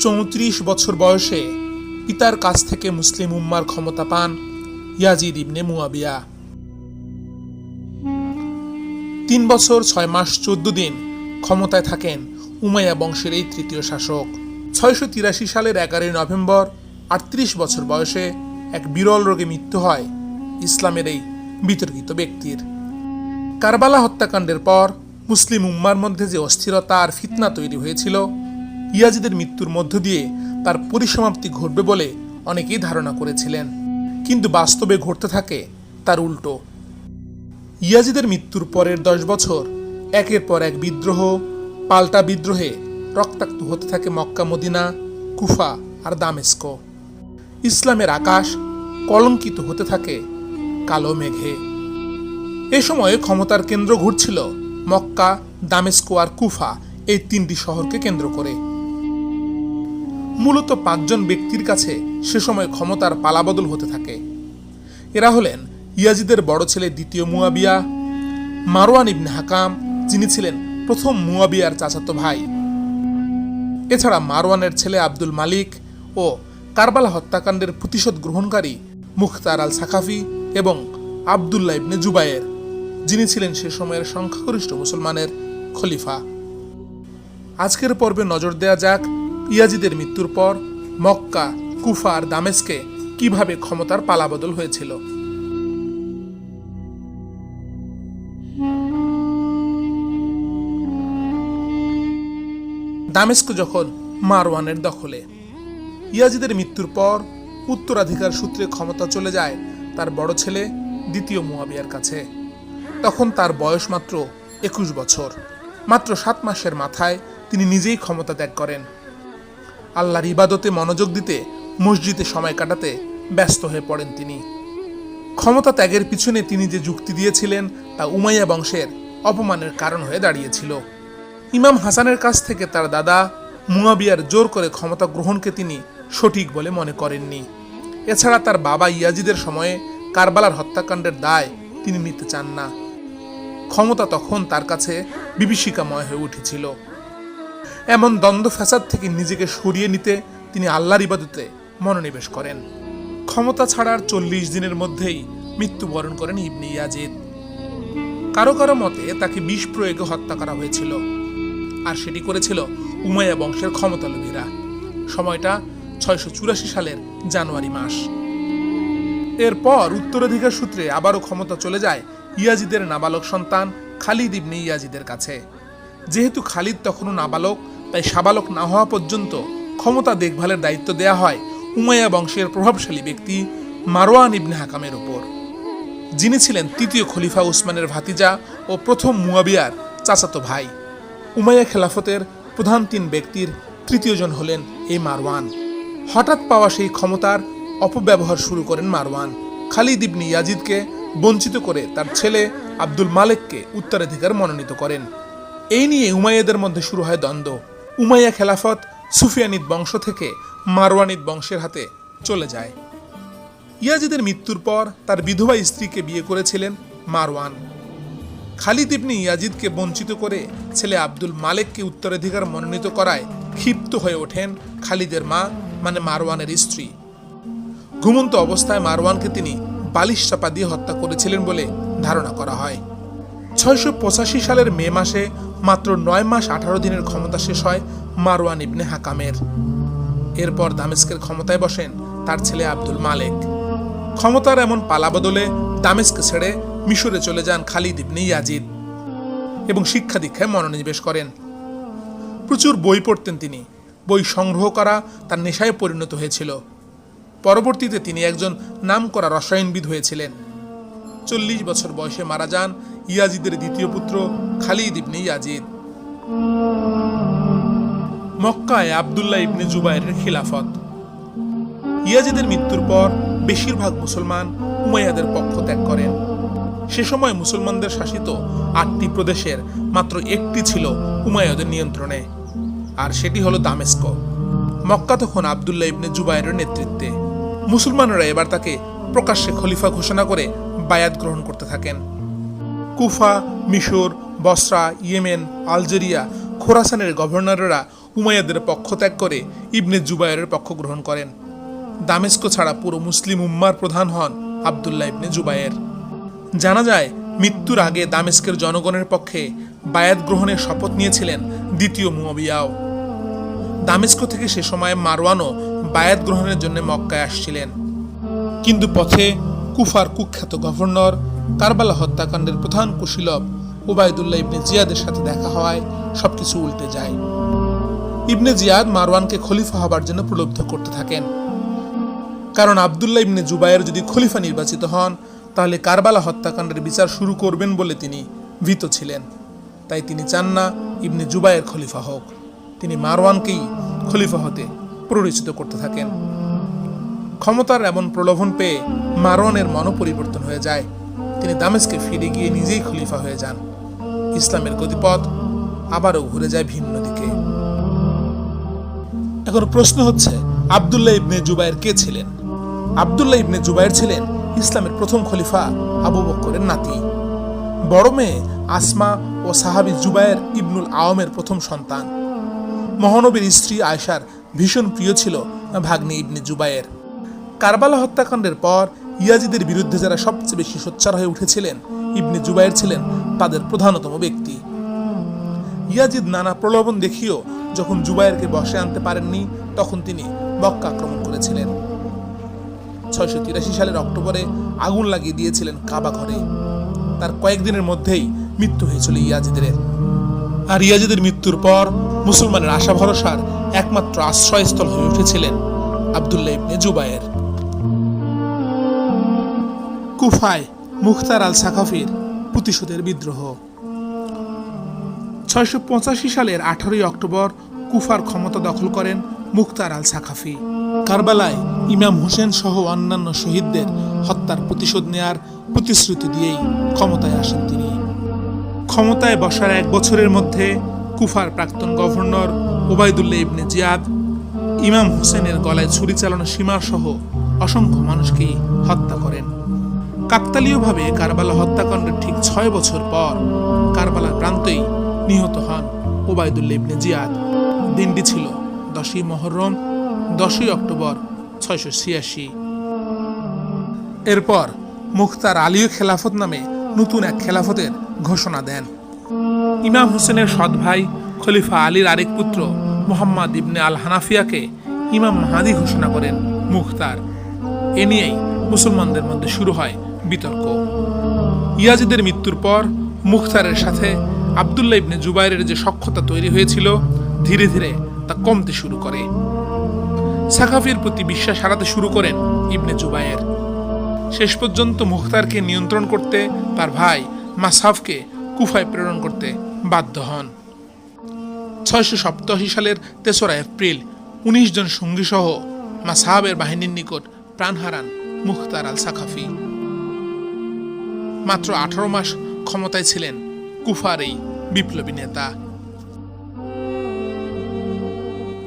চৌত্রিশ বছর বয়সে পিতার কাছ থেকে মুসলিম উম্মার ক্ষমতা পান ইয়াজিদ ইবনে মুয়াবিয়া। তিন বছর ছয় মাস চোদ্দ দিন ক্ষমতায় থাকেন উমাইয়া বংশের এই তৃতীয় শাসক। ছয়শো তিরাশি সালের এগারোই নভেম্বর আটত্রিশ বছর বয়সে এক বিরল রোগে মৃত্যু হয় ইসলামের এই বিতর্কিত ব্যক্তির। কারবালা হত্যাকাণ্ডের পর মুসলিম উম্মার মধ্যে যে অস্থিরতা আর ফিতনা তৈরি হয়েছিল ইয়াজিদের মৃত্যুর মধ্য দিয়ে তার পরিসমাপ্তি ঘটবে বলে অনেকেই ধারণা করেছিলেন। কিন্তু বাস্তবে ঘটতে থাকে তার উল্টো। ইয়াজিদের মৃত্যুর পরের দশ বছর একের পর এক বিদ্রোহ, পাল্টা বিদ্রোহে রক্তাক্ত হতে থাকে মক্কা, মদিনা, কুফা আর দামেস্কো। ইসলামের আকাশ কলঙ্কিত হতে থাকে কালো মেঘে। এ সময়ে ক্ষমতার কেন্দ্র ঘুরছিল মক্কা, দামেস্কো আর কুফা, এই তিনটি শহরকে কেন্দ্র করে। মূলত পাঁচজন ব্যক্তির কাছে সে সময় ক্ষমতার পালাবদল হতে থাকে। এরা হলেন ইয়াজিদের বড় ছেলে দ্বিতীয় মুয়াবিয়া, মারওয়ান ইবনে হাকাম, যিনি ছিলেন প্রথম মুয়াবিয়ার চাচাতো ভাই। এছাড়া মারওয়ানের ছেলে আব্দুল মালিক ও কারবালা হত্যাকাণ্ডের প্রতিশোধ গ্রহণকারী মুখতার আল সাখাফি এবং আবদুল্লাহ ইবনে জুবায়ের, যিনি ছিলেন সে সময়ের সংখ্যাগরিষ্ঠ মুসলমানের খলিফা। আজকের পর্বে নজর দেয়া যাক ইয়াজিদের মৃত্যুর পর মক্কা, কুফা আর দামেস্কে কীভাবে ক্ষমতার পালাবদল হয়েছিল? দামেস্ক যখন মারওয়ানের দখলে, ইয়াজিদের মৃত্যুর পর উত্তরাধিকার সূত্রে ক্ষমতা চলে যায় তার বড় ছেলে, দ্বিতীয় মুয়াবিয়ার কাছে। তখন তার বয়স মাত্র একুশ বছর। মাত্র সাত মাসের মাথায় তিনি নিজেই ক্ষমতা ত্যাগ করেন। আল্লাহর ইবাদতে মনোযোগ দিতে মসজিদে সময় কাটাতে ব্যস্ত হয়ে পড়েন তিনি। ক্ষমতা ত্যাগের পিছনে তিনি যে যুক্তি দিয়েছিলেন তা উমাইয়া বংশের অপমানের কারণ হয়ে দাঁড়িয়েছিল। ইমাম হাসানের কাছ থেকে তার দাদা মুয়াবিয়ার জোর করে ক্ষমতা গ্রহণকে তিনি সঠিক বলে মনে করেননি। এছাড়া তার বাবা ইয়াজিদের সময়ে কারবালার হত্যাকাণ্ডের দায় তিনি নিতে চান না। ক্ষমতা তখন তার কাছে বিভীষিকাময় হয়ে উঠেছিল। এমন দ্বন্দ্ব ফ্যাসাদ থেকে নিজেকে সরিয়ে নিতে তিনি আল্লাহর ইবাদতে মনোনিবেশ করেন। ক্ষমতা ছাড়ার চল্লিশ দিনের মধ্যেই মৃত্যুবরণ করেন ইবনে ইয়াজিদ। কারও কারও মতে তাকে বিষ প্রয়োগে হত্যা করা হয়েছিল, আর সেটি করেছিল উমাইয়া বংশের ক্ষমতালোভীরা। সময়টা ছয়শো চুরাশি সালের জানুয়ারি মাস। এরপর উত্তরাধিকার সূত্রে আবারও ক্ষমতা চলে যায় ইয়াজিদের নাবালক সন্তান খালিদ ইবনে ইয়াজিদের কাছে। যেহেতু খালিদ তখনও নাবালক তাই সাবালক না হওয়া পর্যন্ত ক্ষমতা দেখভালের দায়িত্ব দেয়া হয় উমাইয়া বংশের প্রভাবশালী ব্যক্তি মারওয়ান ইবনে হাকামের উপর। যিনি ছিলেন তৃতীয় খলিফা উসমানের ভাতিজা ও প্রথম মুয়াবিয়ার চাচাতো ভাই। উমাইয়া খেলাফতের প্রধান তিন ব্যক্তির তৃতীয়জন হলেন এই মারওয়ান। হঠাৎ পাওয়া সেই ক্ষমতার অপব্যবহার শুরু করেন মারওয়ান। খালিদ ইবনি ইয়াজিদকে বঞ্চিত করে তার ছেলে আব্দুল মালেককে উত্তরাধিকার মনোনীত করেন। এই নিয়ে উমাইয়াদের মধ্যে শুরু হয় দ্বন্দ্ব। উমাইয়া খেলাফত সুফিয়ানিদ বংশ থেকে মারওয়ানিদ বংশের হাতে চলে যায়। ইয়াজিদের মৃত্যুর পর তার বিধবা স্ত্রীকে বিয়ে করেছিলেন মারওয়ান। খালিদ ইবনি ইয়াজিদকে বঞ্চিত করে ছেলে আব্দুল মালেককে উত্তরাধিকার মনোনীত করায় ক্ষিপ্ত হয়ে ওঠেন খালিদের মা মানে মারওয়ানের স্ত্রী। ঘুমন্ত অবস্থায় মারওয়ানকে তিনি বালিশ চাপা দিয়ে হত্যা করেছিলেন বলে ধারণা করা হয়। ছয়শো পঁচাশি সালের মে মাসে মাত্র নয় মাস আঠারো দিনের ক্ষমতা শেষ হয় মারওয়ান ইবনে হাকামের। এরপর দামেস্কের ক্ষমতায় বসেন তার ছেলে আব্দুল মালেক। ক্ষমতার এমন পালা বদলে দামেস্ক ছেড়ে মিশরে চলে যান খালিদ ইবনে ইয়াজিদ এবং শিক্ষা দীক্ষায় মনোনিবেশ করেন। প্রচুর বই পড়তেন তিনি। বই সংগ্রহ করা তার নেশায় পরিণত হয়েছিল। পরবর্তীতে তিনি একজন নামকরা রসায়নবিদ হয়েছিলেন। চল্লিশ বছর বয়সে মারা যান ইয়াজিদের দ্বিতীয় পুত্র খালিদ ইবনে ইয়াজিদ। মক্কায় আবদুল্লাহ ইবনে জুবাইরের খিলাফত। ইয়াজিদের মৃত্যুর পর বেশিরভাগ মুসলমান উমাইয়াদের পক্ষ ত্যাগ করেন। সে সময় মুসলমানদের শাসিত আটটি প্রদেশের মাত্র একটি ছিল উমাইয়াদের নিয়ন্ত্রণে, আর সেটি হলো দামেস্ক। মক্কা তখন আবদুল্লাহ ইবনে জুবাইরের নেতৃত্বে। মুসলমানরা এবার তাকে প্রকাশ্যে খলিফা ঘোষণা করে বায়াত গ্রহণ করতে থাকেন। কুফা, মিশর, বসরা, ইয়েমেন, আলজেরিয়া, খোরাসানের গভর্নররা উমাইয়াদের পক্ষ ত্যাগ করে ইবনে জুবায়ের পক্ষ গ্রহণ করেন। দামেস্ক ছাড়া পুরো মুসলিম উম্মার প্রধান হন আবদুল্লাহ ইবনে জুবায়ের। জানা যায়, মৃত্যুর আগে দামেস্কের জনগণের পক্ষে বায়াত গ্রহণের শপথ নিয়েছিলেন দ্বিতীয় মুয়াবিয়াও। দামেস্ক থেকে সে সময় মারওয়ানও বায়াত গ্রহণের জন্য মক্কায় আসছিলেন। কিন্তু পথে কুফার কুখ্যাত গভর্নর কারবালা হত্যাকাণ্ডের প্রধান কুশীলব ওবায়দুল্লাহ ইবনে জিয়াদের সাথে দেখা হওয়ায় সবকিছু উল্টে যায়। ইবনে জিয়াদ মারওয়ানকে খলিফা হবার জন্য প্রলুব্ধ করতে থাকেন। কারণ আবদুল্লাহ ইবনে জুবায়ের যদি খলিফা নির্বাচিত হন, তাহলে কারবালা হত্যাকাণ্ডের বিচার শুরু করবেন বলে তিনি ভীত ছিলেন। তাই তিনি চান না ইবনে জুবায়ের খলিফা হোক। তিনি মারওয়ানকেই খলিফা হতে প্ররোচিত করতে থাকেন। ক্ষমতার এমন প্রলোভন পেয়ে মারওয়ানের মনও পরিবর্তন হয়ে যায়। তিনি দামেস্কে ফিরে গিয়ে নিজেই খলিফা হয়ে যান। ইসলামের গতিপথ আবারও ঘুরে যায় ভিন্ন দিকে। এখন প্রশ্ন হচ্ছে, আবদুল্লাহ ইবনে জুবায়ের কে ছিলেন? আবদুল্লাহ ইবনে জুবায়ের ছিলেন ইসলামের প্রথম খলিফা আবু বক্করের নাতি। বড় মেয়ে আসমা ও সাহাবি জুবায়ের ইবনুল আওয়ামের প্রথম সন্তান। মহানবীর স্ত্রী আয়সার ভীষণ প্রিয় ছিল ভাগ্নে ইবনে জুবায়ের কারবালা হত্যাকাণ্ডের পর ইয়াজিদের বিরুদ্ধে যারা সবচেয়ে বেশি সোচ্চার হয়ে উঠেছিলেন, ইবনে জুবায়ের ছিলেন তাদের প্রধানতম ব্যক্তি। ইয়াজিদ নানা প্রলোভন দেখিয়েও যখন জুবায়েরকে বসে আনতে পারেননি, তখন তিনি মক্কা আক্রমণ করেছিলেন। ছয়শো তিরাশি সালের অক্টোবরে আগুন লাগিয়ে দিয়েছিলেন কাবা ঘরে। তার কয়েকদিনের মধ্যেই মৃত্যু হয়েছিল ইয়াজিদের। আর ইয়াজিদের মৃত্যুর পর মুসলমানের আশা ভরসার একমাত্র আশ্রয়স্থল হয়ে উঠেছিলেন আবদুল্লাহ ইবনে জুবায়ের কুফায় মুখতার আল সাকাফির প্রতিশোধের বিদ্রোহ। ছয়শো পঁচাশি সালের আঠারোই অক্টোবর কুফার ক্ষমতা দখল করেন মুখতার আল সাকাফি। কারবালায় ইমাম হোসেন সহ অন্যান্য শহীদদের হত্যার প্রতিশোধ নেয়ার প্রতিশ্রুতি দিয়েই ক্ষমতায় আসেন তিনি। ক্ষমতায় বসার এক বছরের মধ্যে কুফার প্রাক্তন গভর্নর ওবায়দুল্লাহ ইবনে জিয়াদ, ইমাম হোসেনের গলায় ছুরি চালানো সীমা সহ অসংখ্য মানুষকেই হত্যা করেন। কাকতালীয়ভাবে কারবালা হত্যাকাণ্ডের ঠিক ছয় বছর পর কারবালার প্রান্তেই নিহত হন ওবায়দুল্লাহ ইবনে জিয়াদ। দিনটি ছিল দশই মহরম, দশই অক্টোবর ছয়শো ছিয়াশি। এরপর মুখতার আলীয় খেলাফত নামে নতুন এক খেলাফতের ঘোষণা দেন। ইমাম হোসেনের সৎ ভাই খলিফা আলীর আরেক পুত্র মোহাম্মদ ইবনে আল হানাফিয়াকে ইমাম মাহাদি ঘোষণা করেন মুখতার। এ নিয়েই মুসলমানদের মধ্যে শুরু হয় বিতর্ক। ইয়াজিদের মৃত্যুর পর মুখতারের সাথে আবদুল্লাহ ইবনে জুবাইরের যে সক্ষতা তৈরি হয়েছিল, ধীরে ধীরে তা কমতে শুরু করে। সাকাফির প্রতি বিশ্বাস হারাতে শুরু করেন ইবনে জুবায়ের শেষ পর্যন্ত মুখতারকে নিয়ন্ত্রণ করতে তার ভাই মাসাফকে কুফায় প্রেরণ করতে বাধ্য হন। ছয়শো সপ্তাশি সালের তেসরা এপ্রিল উনিশ জন সঙ্গীসহ মাসাহাবের বাহিনীর নিকট প্রাণ হারান মুখতার আল সাকাফি মাত্র আঠারো মাস ক্ষমতায় ছিলেন কুফার এই বিপ্লবী নেতা।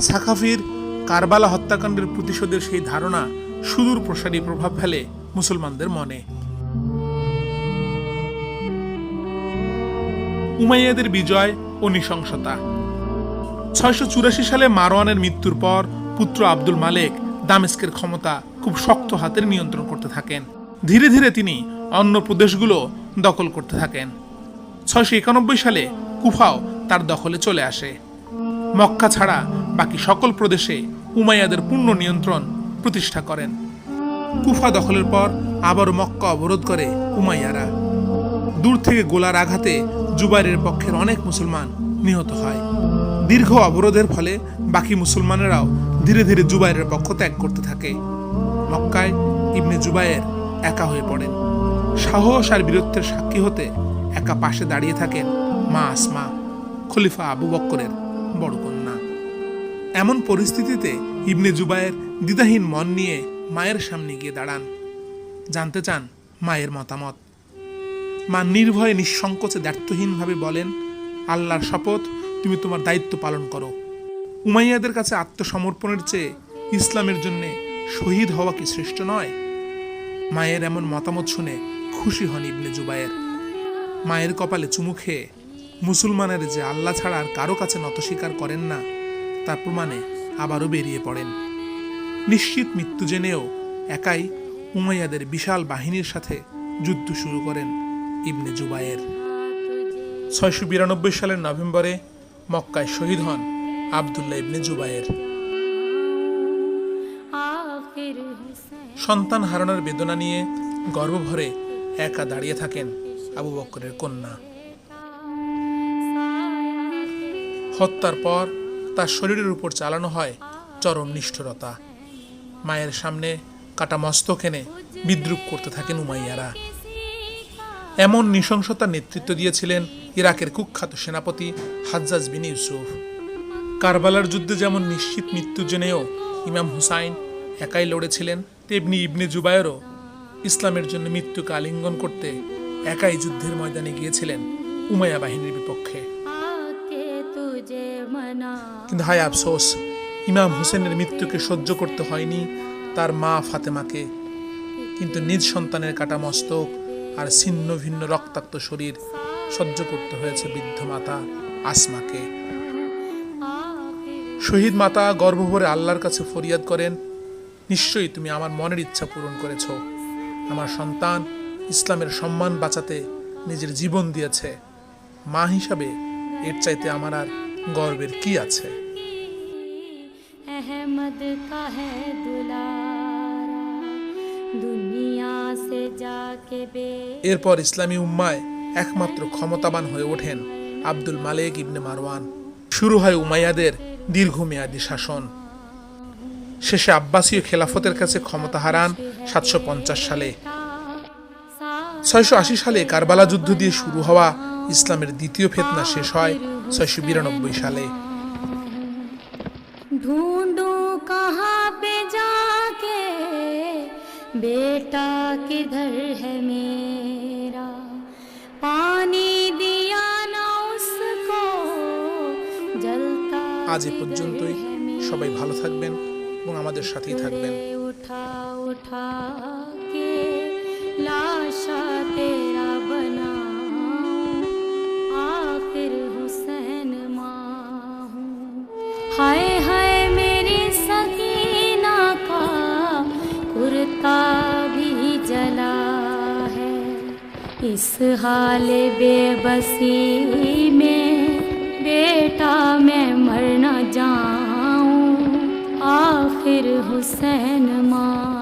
সাকাফির কারবালা হত্যাকাণ্ডের প্রতিশোধের সেই ধারণা সুদূর প্রসারী প্রভাব ফেলে মুসলমানদের মনে। উমাইয়াদের বিজয় ও নৃশংসতা। ছয়শো চুরাশি সালে মারওয়ানের মৃত্যুর পর পুত্র আব্দুল মালেক দামেস্কের ক্ষমতা খুব শক্ত হাতের নিয়ন্ত্রণ করতে থাকেন। ধীরে ধীরে তিনি অন্য প্রদেশগুলো দখল করতে থাকেন। ছয়শো একানব্বই সালে কুফাও তার দখলে চলে আসে। মক্কা ছাড়া বাকি সকল প্রদেশে উমাইয়াদের পূর্ণ নিয়ন্ত্রণ প্রতিষ্ঠা করেন। কুফা দখলের পর আবার মক্কা অবরোধ করে উমাইয়ারা। দূর থেকে গোলার আঘাতে জুবাইরের পক্ষের অনেক মুসলমান নিহত হয়। দীর্ঘ অবরোধের ফলে বাকি মুসলমানেরাও ধীরে ধীরে জুবাইরের পক্ষ ত্যাগ করতে থাকে। মক্কায় ইবনে জুবাইয়ের একা হয়ে পড়েন। সাহস আর বীরত্বের সাক্ষী হতে একা পাশে দাঁড়িয়ে থাকেন মা আসমা, খলিফা আবু বক্করের বড় কন্যা। এমন পরিস্থিতিতে ইবনে জুবায়ের দ্বিধাহীন মন নিয়ে মায়ের সামনে গিয়ে দাঁড়ান। জানতে চান মায়ের মতামত। মা নির্ভয়ে নিঃসংকোচে দ্ব্যর্থহীনভাবে বলেন, আল্লাহর শপথ তুমি তোমার দায়িত্ব পালন করো। উমাইয়াদের কাছে আত্মসমর্পণের চেয়ে ইসলামের জন্যে শহীদ হওয়া কি শ্রেষ্ঠ নয়? মায়ের এমন মতামত শুনে খুশি হন ইবনে জুবায়ের। মায়ের কপালে চুমু খেয়ে মুসলমানের যে আল্লাহ ছাড়া আর কারও কাছে নত স্বীকার করেন না, তার প্রমাণে আবারও বেরিয়ে পড়েন। নিশ্চিত মৃত্যু জেনেও একাই উমাইয়াদের বিশাল বাহিনীর সাথে যুদ্ধ শুরু করেন ইবনে জুবায়ের। ছয়শো বিরানব্বই সালের নভেম্বরে মক্কায় শহীদ হন আবদুল্লাহ ইবনে জুবায়ের। সন্তান হারানোর বেদনা নিয়ে গর্বভরে একা দাঁড়িয়ে থাকেন আবু বকরের কন্যা। হত্যার পর তার শরীরের উপর চালানো হয় চরম নিষ্ঠুরতা। মায়ের সামনে কাটা মস্তক এনে বিদ্রুপ করতে থাকেন উমাইয়ারা। এমন নৃশংসতার নেতৃত্ব দিয়েছিলেন ইরাকের কুখ্যাত সেনাপতি হাজ্জাজ বিন ইউসুফ। কারবালার যুদ্ধে যেমন নিশ্চিত মৃত্যু জেনেও ইমাম হুসাইন একাই লড়েছিলেন, তেমনি ইবনে জুবায়েরও ইসলামের জন্য মৃত্যুকে আলিঙ্গন করতে একাই যুদ্ধের ময়দানে গিয়েছিলেন উমায়া বাহিনীর বিপক্ষে। কিন্তু হায় আফসোস ইমাম হোসেনের মৃত্যুকে সহ্য করতে হয়নি তার মা ফাতেমাকে। কিন্তু নিজ সন্তানের কাটা মস্তক আর ছিন্ন ভিন্ন রক্তাক্ত শরীর সহ্য করতে হয়েছে বৃদ্ধ মাতা আসমাকে। শহীদ মাতা গর্ভভরে আল্লাহর কাছে ফরিয়াদ করেন নিশ্চয়ই তুমি আমার মনের ইচ্ছা পূরণ করেছ। আমার সন্তান ইসলামের সম্মান বাঁচাতে নিজের জীবন দিয়েছে মা হিসাবে এর চাইতে আমার আর গর্বের কি আছে अहमद का है दुलारा दुनिया से जाके बे এরপর ইসলামী উম্মায় একমাত্র ক্ষমতাবান হয়ে ওঠেন আব্দুল মালেক ইবনে মারওয়ান শুরু হয় উমাইয়াদের দীর্ঘমেয়াদী শাসন শেষে আব্বাসীয় খেলাফতের কাছে ক্ষমতা হারান সাতশো পঞ্চাশ সালে ছয়শো আশি সালে কারবালা যুদ্ধ দিয়ে শুরু হওয়া ইসলামের দ্বিতীয় ফেতনা শেষ হয় ছয়শো বিরানব্বই সালে ढूंढूं कहाँ पे जाके बेटा किधर है मेरा पानी दिया ना उसको जलता আজ এ किधर পর্যন্তই है मेरा? সবাই ভালো থাকবেন এবং আমাদের সাথেই থাকবেন उठा उठा के लाशा तेरा बना आखिर हुसैन माँ हूँ हाय हाय मेरी सकीना का कुर्ता भी जला है इस हाल बेबसी में बेटा मैं मर न जाऊं आखिर हुसैन माँ